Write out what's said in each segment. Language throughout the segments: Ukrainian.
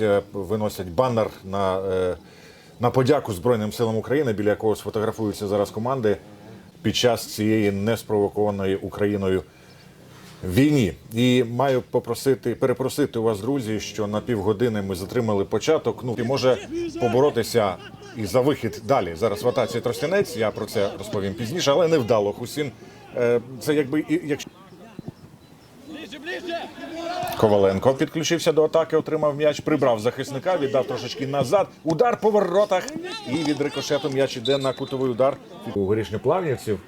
натомість е, виносять банер на, е, на подяку Збройним силам України, біля якого сфотографуються зараз команди під час цієї неспровокованої Україною війні. І маю попросити перепросити у вас, друзі, що на півгодини ми затримали початок. Ну і може поборотися і за вихід далі. Зараз в Тростянець. Я про це розповім пізніше, але невдало. Хусін е, це якби і якщо. Коваленко підключився до атаки, отримав м'яч, прибрав захисника, віддав трошечки назад. Удар по воротах. І від рикошету м'яч іде на кутовий удар у горішньоплавнівців.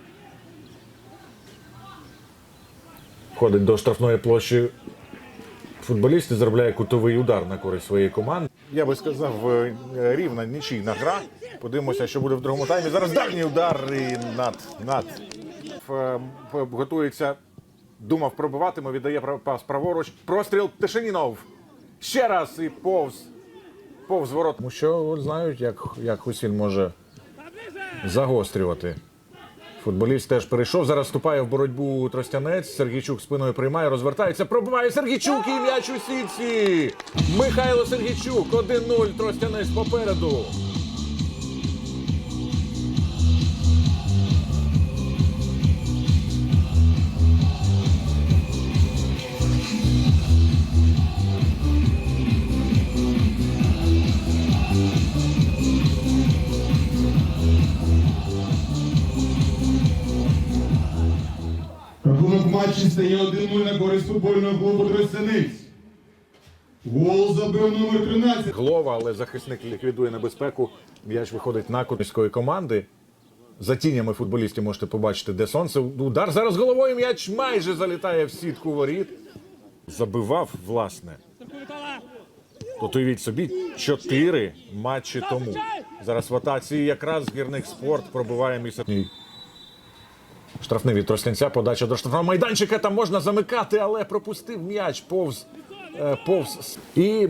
Входить до штрафної площі футболіст і заробляє кутовий удар на користь своєї команди. Я би сказав, е, рівна нічийна гра. Подивимося, що буде в другому таймі. Зараз дальній удар і над. над. Готується. Думав, пробиватиме, віддає пас праворуч. Простріл Тишинінов. Ще раз і повз. Повз ворот. Тому що знають, як, як Хусін може загострювати. Футболіст теж перейшов. Зараз вступає в боротьбу Тростянець. Сергійчук спиною приймає, розвертається. Пробиває Сергійчук і м'яч у сітці. Михайло Сергійчук. 1-0. Тростянець попереду. Рахунок матчі стає 1-0 на користь футбольного клубу Тростяниць. Гол забив номер 13. Глова, але захисник ліквідує небезпеку. М'яч виходить на міської команди. За тінями футболістів можете побачити, де сонце. Удар зараз головою м'яч майже залітає в сітку воріт. Забивав, власне. От уявіть собі, чотири матчі тому. Зараз в атаці якраз гірник спорт пробиває місце. Штрафний від Тростянця, подача до штрафного майданчика. Там можна замикати, але пропустив м'яч повз. е, повз. І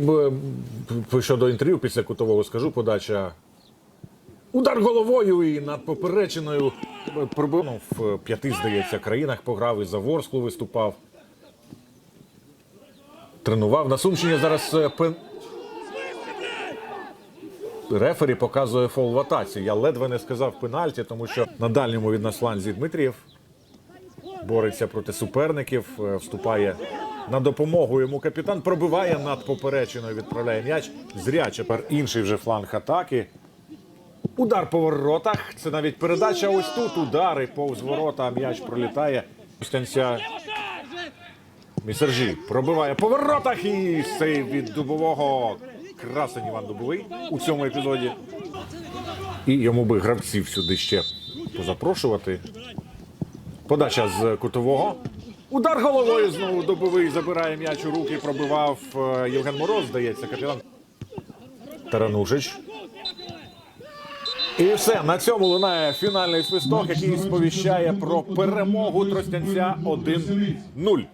щодо інтерв'ю після кутового скажу, подача. Удар головою і над поперечиною е, пробив Ну, в п'яти, здається, країнах пограв і за Ворсклу виступав. Тренував на Сумщині зараз е, пен... Рефері показує фол в атаці. Я ледве не сказав пенальті, тому що на дальньому від нас фланзі Дмитрієв бореться проти суперників, е, вступає на допомогу. Йому капітан пробиває над поперечиною, відправляє м'яч. Зряче тепер інший вже фланг атаки. Удар по воротах. Це навіть передача. Ось тут удари повз ворота. М'яч пролітає. Костянця Місержі пробиває по воротах і сейв від дубового. Красень Іван Дубовий у цьому епізоді. І йому би гравців сюди ще позапрошувати. Подача з кутового. Удар головою знову добовий забирає м'яч у руки. Пробивав е, Євген Мороз, здається, капітан. Таранушич. І все на цьому лунає фінальний свисток, який сповіщає про перемогу Тростянця 1-0.